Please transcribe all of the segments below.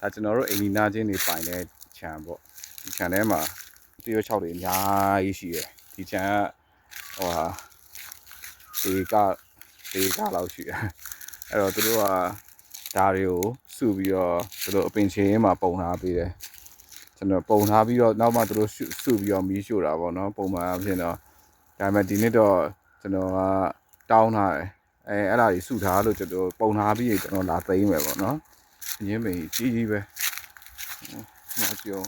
ဒါကျွန်တော်တို့အိမ်နီနာချင်းတွေပိုင်တဲ့ခြံပေါ့ဒီခြံထဲမှာတရွ6တွေအများကြီးရှိတယ်ဒီခြံကဟိုဟာဒီကဒီကလောက်ရှိတယ်အဲ့တော့သူတို့ကဒါတွေကိုစုပြီးတော့သူတို့အပင်ချင်းမှာပုံထားပေးတယ်ကျွန်တော်ပုံထားပြီးတော့နောက်မှသူတို့စုစုပြီးတော့မီးရှို့တာပေါ့နော်ပုံမှန်အဖြစ်တော့ဒါပေမဲ့ဒီနေ့တော့ကျွန်တော်ကတောင်းထားတယ်အဲအဲ့ဒါကြီးစုထားလို့ကျွန်တော်ပုံထားပြီးကျွန်တော်လာသိမ်းမယ်ပေါ့နော် ရင်းမင်းကြီးကြီးပဲဟိုကြော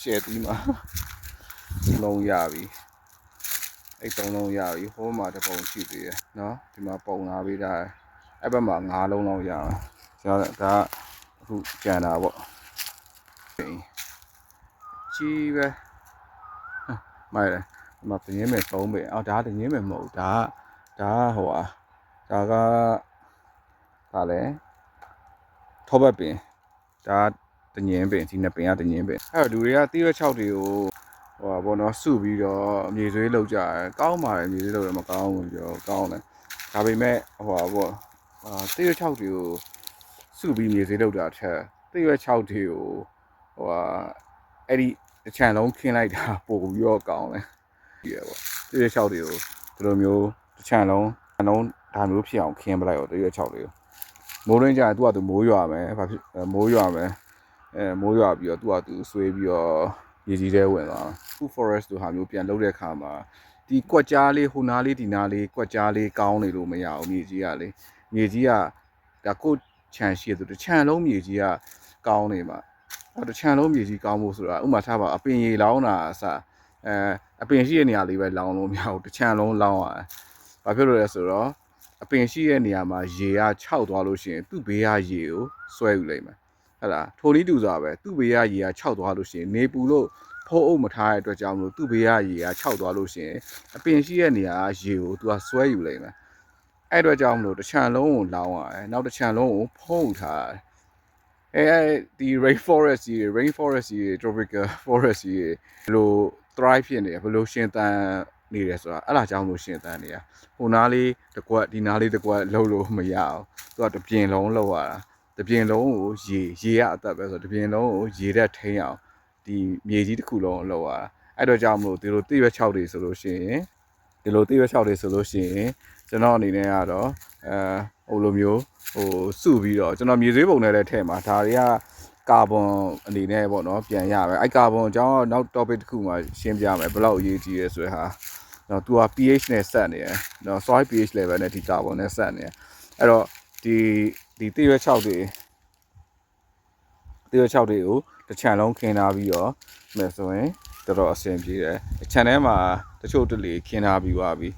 ရှယ်တီးမှာလုံးရပြီအဲ့သုံးလုံးရပြီဟိုးမှာတစ်ပုံရှိသေးတယ်နော်ဒီမှာပုံထားပေးတာအဲ့ဘက်မှာ၅လုံးလောက်ရအောင်ကျွန်တော်ဒါအခုကြံတာပေါ့ကြီးပဲမိုက်တယ်ဒီမှာတင်းရင်းမယ်သုံးပဲအော်ဒါကတင်းရင်းမယ်မဟုတ်ဘူးဒါကဒါကဟိုဟာဒါကဒါလဲ ထောပတ်ပင်ဒါကတင်းရင်းပင်ဒီနှစ်ပင်ကတင်းရင်းပင်အဲ့တော့လူတွေကတီးရွက်6တွေကိုဟိုဟာဘောနော်စုပြီးတော့အမြေဆွေးလောက်ကြတယ်ကောင်းပါတယ်အမြေဆွေးလောက်တယ်မကောင်းဘူးပြောကောင်းတယ်ဒါပေမဲ့ဟိုဟာဘောအာတီးရွက်6တွေကိုစုပြီးအမြေဆွေးလောက်တာထက်တီးရွက်6တွေကိုဟိုဟာအဲ့ဒီအချံလုံးခင်းလိုက်တာပို့ပြီးတော့ကောင်းတယ်ပြီးရပေါ့တရွေ့6တွေကိုဒီလိုမျိုးတစ်ချံလုံးအလုံးဒါမျိုးဖြစ်အောင်ခင်းပလိုက်တော့တရွေ့6တွေကို မိုးရင်းကြရင်သူကသူမိုးရွာမယ်ဘာဖြစ်အဲမိုးရွာမယ်အဲမိုးရွာပြီးတော့သူကသူဆွေးပြီးတော့ရေကြီးတဲ့ဝင်သွားဖူ forest တို့ဟာမျိုးပြန်လုပ်တဲ့အခါမှာဒီကွက်ကြားလေးဟိုနားလေးဒီနားလေးကွက်ကြားလေးကောင်းနေလို့မရဘူးမြေကြီးကလေမြေကြီးကဒါကိုခြံရှိရသူတစ်ခြံလုံးမြေကြီးကကောင်းနေမှာအဲ့တစ်ခြံလုံးမြေကြီးကောင်းဖို့ဆိုတာဥမာထားပါအပင်ရေလောင်းတာအစအဲအပင်ရှိတဲ့နေရာလေးပဲလောင်းလို့မရဘူးတစ်ခြံလုံးလောင်းရတယ်။ဘာဖြစ်လို့လဲဆိုတော့ အပင်ရှိတဲ့နေရာမှာရေကခြောက်သွားလို့ရှိရင်သူ့ဘေးကရေကိုဆွဲယူလိုက်မယ်။ဟဲ့လားထိုနည်းတူစွာပဲသူ့ဘေးကရေကခြောက်သွားလို့ရှိရင်နေပူလို့ဖုံးအုပ်မထားတဲ့အတွက်ကြောင့်မလို့သူ့ဘေးကရေကခြောက်သွားလို့ရှိရင်အပင်ရှိတဲ့နေရာကရေကိုသူကဆွဲယူလိုက်မယ်။အဲ့အတွက်ကြောင့်မလို့တစ်ခြံလုံးကိုလောင်းရတယ်။နောက်တစ်ခြံလုံးကိုဖုံးထားရတယ်။အဲဒီ rainforest ကြီး rainforest ကြီး tropical forest ကြီးဘလို့ thrive ဖြစ်နေတယ်ဘလို့ရှင်သန် နေတယ်ဆိုတာအဲ့ဒါကြောင့်လို့ရှင်သန်နေတာဟိုနားလေးတစ်ကွက်ဒီနားလေးတစ်ကွက်လှုပ်လို့မရအောင်သူကတစ်ပြင်လုံးလှုပ်ရတာတစ်ပြင်လုံးကိုရေရေရအသက်ပဲဆိုတော့တစ်ပြင်လုံးကိုရေတက်ထိန်းအောင်ဒီမြေကြီးတစ်ခုလုံးကိုလှုပ်ရတာအဲ့တော့ကြောင့်မလို့ဒီလိုတိရွက်6တွေဆိုလို့ရှိရင်ဒီလိုတိရွက်6တွေဆိုလို့ရှိရင်ကျွန်တော်အနေနဲ့ကတော့အဲဟိုလိုမျိုးဟိုစုပြီးတော့ကျွန်တော်မြေသွေးပုံနဲ့လည်းထည့်မှာဒါတွေက ကာဗွန်အနေနဲ့ပေါ့နော်ပြန်ရမယ်အဲ့ကာဗွန်အကြောင်းနောက် topic တစ်ခုမှာရှင်းပြမယ်ဘယ်လောက်အရေးကြီးရဲဆိုတဲ့ဟာနော်သူက pH နဲ့ဆက်နေတယ်နော် soil pH level နဲ့ဒီကာဗွန်နဲ့ဆက်နေတယ်အဲ့တော့ဒီဒီတိရွက်6တွေတိရွက်6တွေကိုတစ်ချံလုံးခင်းထားပြီးတော့မယ်ဆိုရင်တော်တော်အဆင်ပြေတယ်အချံထဲမှာတချို့တလေခင်းထားပြီးသွားပြီ